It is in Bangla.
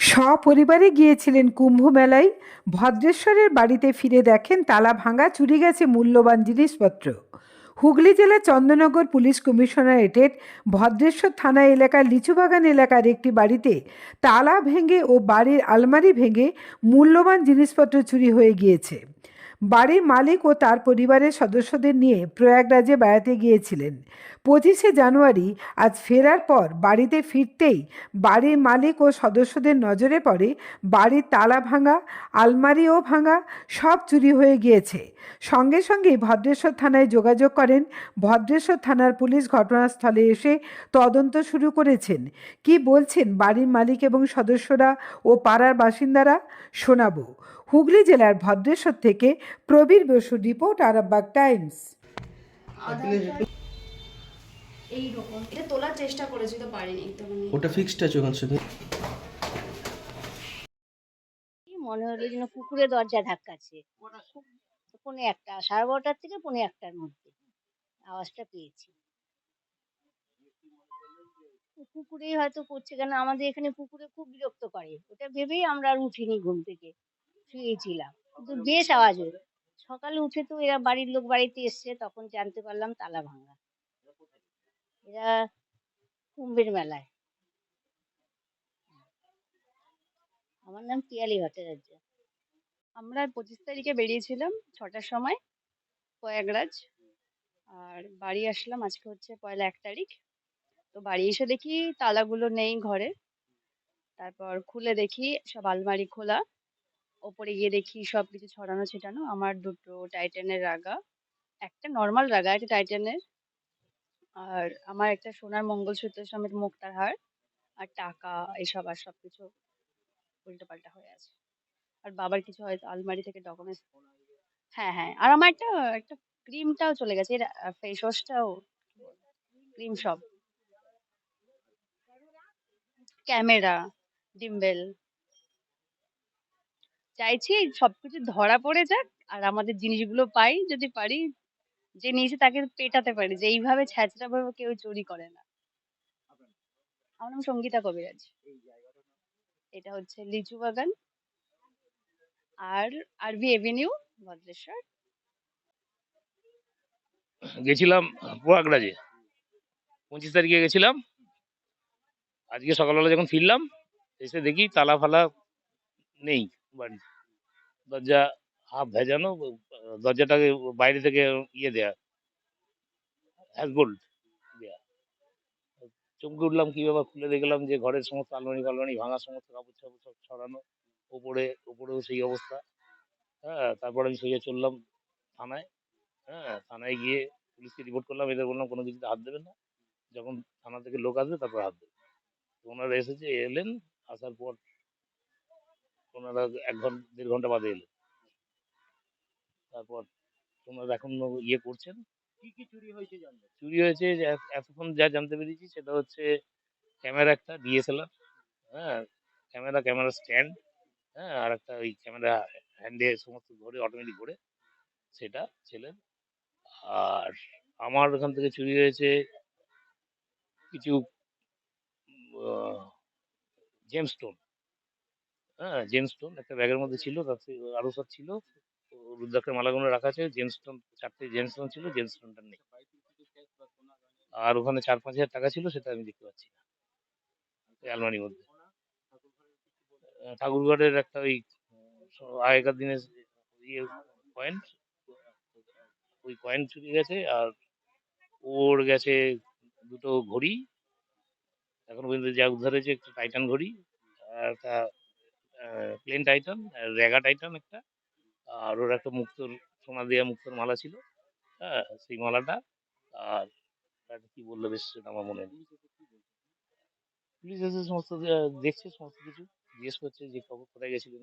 সপরিবারে গিয়েছিলেন কুম্ভ মেলায় ভদ্রেশ্বরের বাড়িতে ফিরে দেখেন তালা ভাঙা, চুরি গেছে মূল্যবান জিনিসপত্র। হুগলি জেলা চন্দননগর পুলিশ কমিশনারেটের ভদ্রেশ্বর থানা এলাকার লিচুবাগান এলাকার একটি বাড়িতে তালা ভেঙে ও বাড়ির আলমারি ভেঙে মূল্যবান জিনিসপত্র চুরি হয়ে গিয়েছে। বাড়ির মালিক ও তার পরিবারের সদস্যদের নিয়ে প্রয়াগরাজে বেড়াতে গিয়েছিলেন। পঁচিশে জানুয়ারি আজ ফেরার পর বাড়িতে ফিরতেই বাড়ির মালিক ও সদস্যদের নজরে পড়ে বাড়ির তালা ভাঙা, আলমারিও ভাঙা, সব চুরি হয়ে গিয়েছে। সঙ্গে সঙ্গেই ভদ্রেশ্বর থানায় যোগাযোগ করেন। ভদ্রেশ্বর থানার পুলিশ ঘটনাস্থলে এসে তদন্ত শুরু করেছেন। কি বলছেন বাড়ির মালিক এবং সদস্যরা ও পাড়ার বাসিন্দারা? শোনাবো। হুগলি জেলার ভদ্রেশ্বর থেকে প্রবীর বসু, রিপোর্ট আরামবাগ টাইমস। এই রকম এটা তোলার চেষ্টা করেছি তো পারিনি ওটা ফিক্সড আছে ওখান কি মনে হলো যেন কুকুরে দরজা ধাক্কাচ্ছে পৌনে একটা সাড়ে বারোটার থেকে পৌনে একটার মধ্যে। আওয়াজটা পেয়েছি। কুকুরেই হয়তো করছে কেন আমাদের এখানে কুকুরে খুব বিরক্ত করে। ওটা ভেবেই আমরা আর উঠিনি ঘুম থেকে। শুয়েছিলাম। কিন্তু বেশ আওয়াজ হলো। সকালে উঠে তো এরা বাড়ির লোক বাড়িতে এসছে তখন জানতে পারলাম তালা ভাঙা। এরা কুম্ভের মেলায়। আমার নাম পিয়ালি ভট্টাচার্য। আমরা পঁচিশ তারিখে বেরিয়েছিলাম ছটার সময় প্রয়াগরাজ। আর বাড়ি আসলাম আজকে হচ্ছে পয়লা এক তারিখ। তো বাড়ি এসে দেখি তালাগুলো নেই ঘরে। তারপর খুলে দেখি সব আলমারি খোলা। ওপরে গিয়ে দেখি সব কিছু ছড়ানো ছিটানো। আমার দুটো টাইটানের রাগা। একটা নর্মাল রাগা একটা টাইটানের। আর আমার একটা সোনার মঙ্গলসূত্র সমেত মুক্তার হার আর টাকা, এসব আর সব কিছু উল্টোপাল্টা হয়ে আছে। আর বাবার কিছু হয়তো আলমারি থেকে ডকুমেন্টস হ্যাঁ হ্যাঁ আর আমার একটা একটা ক্রিমটাও চলে গেছে। ফেস ওয়াশটাও ক্রিম সব ক্যামেরা ডিম্বেল চাইছি সবকিছু ধরা পড়ে যাক আর আমাদের জিনিসগুলো পাই, যদি পারি যে নিয়েছে তাকে পেটাতে পারি, যে এইভাবে ছ্যাচড়া ভাবে কেউ চুরি করে না। আমার নাম সঙ্গীতা কবিরাজ। এটা হচ্ছে লিচু বাগান আর আরবি এভিনিউ, ভদ্রেশ্বর। গেছিলাম প্রয়াগরাজে। পঁচিশ তারিখে গেছিলাম। আজকে সকালবেলা যখন ফিরলাম, এসে দেখি তালা ফালা নেই। বাড়ি দরজা হাফ ভেজানো দরজাটাকে বাইরে থেকে ইয়ে দেয়া। হ্যাজবোল্ট দেয়া। চমকে উঠলাম, কি ব্যাপার? খুলে দেখলাম যে ঘরের সমস্ত আলমারি ফালমারি ভাঙা, সমস্ত কাপড় চাপড় সব ছড়ানো, ওপরে, ওপরেও সেই অবস্থা। হ্যাঁ তারপর আমি সোজা চললাম থানায়। হ্যাঁ থানায় গিয়ে পুলিশকে রিপোর্ট করলাম, এদের বললাম, কোনো কিছুতে হাত দেবেন না। যখন থানা থেকে লোক আসবে, তারপর হাত দেবে তো ওনারা এসেছে, এলেন, আসার পর ওনারা এক ঘণ্টা দেড় ঘণ্টা বাদে এলেন। তারপর ওনারা এখন ইয়ে করছেন কি কি চুরি হয়েছে জানবেন চুরি হয়েছে এতক্ষণ যা জানতে পেরেছি সেটা হচ্ছে ক্যামেরা একটা ডিএসএলআর হ্যাঁ ক্যামেরা ক্যামেরা স্ট্যান্ড হ্যাঁ আর একটা ওই ক্যামেরা হ্যান্ডে সমস্ত ঘরে অটোমেটিক ঘরে সেটা ছেলের। আর আমার ওখান থেকে চুরি হয়েছে কিছু জেমস্টোন হ্যাঁ জেমস্টোন একটা ব্যাগের মধ্যে ছিল তাতে আরও সব ছিল। রুদ্রাক্ষের মালাগুলো রাখা আছে জেমস্টোন চারটে জেমস্টোন ছিল জেমস্টোনটা নেই। আর ওখানে চার পাঁচ হাজার টাকা ছিল, সেটা আমি দেখতে পাচ্ছি না। আলমারির মধ্যে। ঠাকুরগড়ের একটা ওই আগেকার দিনের ইয়ে পয়েন্ট ওই কয়েন চুরি গেছে, আর ওর গেছে দুটো ঘড়ি। এখন পর্যন্ত যা উদ্ধার হয়েছে, একটা টাইটান ঘড়ি, আর একটা প্লেন টাইটান র্যাগা টাইটান একটা। আর ওর একটা মুক্তোর সোনা দেওয়া মুক্তোর মালা ছিল হ্যাঁ সেই মালাটা, আর কি বলল বেশ সেটা আমার মনে নেই। পুলিশ এসে সমস্ত দেখছে সমস্ত কিছু, জিজ্ঞেস করছে যে খবর কোথায় গেছিলেন